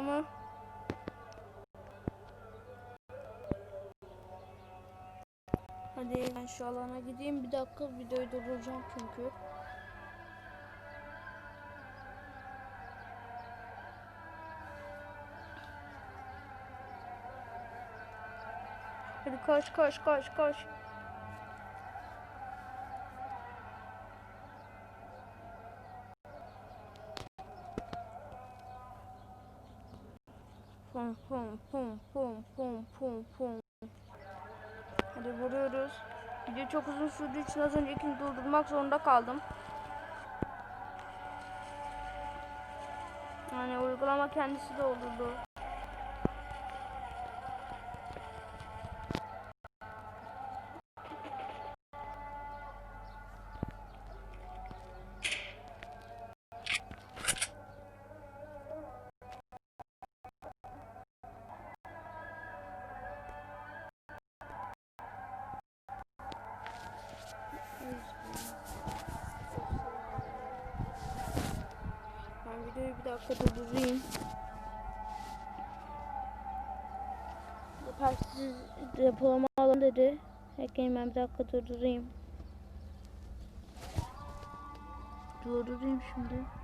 yapacağımı. Hadi ben şu alana gideyim. Bir dakika videoyu durduracağım çünkü. Hadi koş koş koş koş. Pum pum pum pum pum pum pum. Hadi vuruyoruz. Video çok uzun sürdüğü için az önce ikini durdurmak zorunda kaldım. Yani uygulama kendisi de dakika durdurayım. Yetersiz depolama alanı dedi. Ekleyin ben bir dakika durdurayım. Durdurayım şimdi.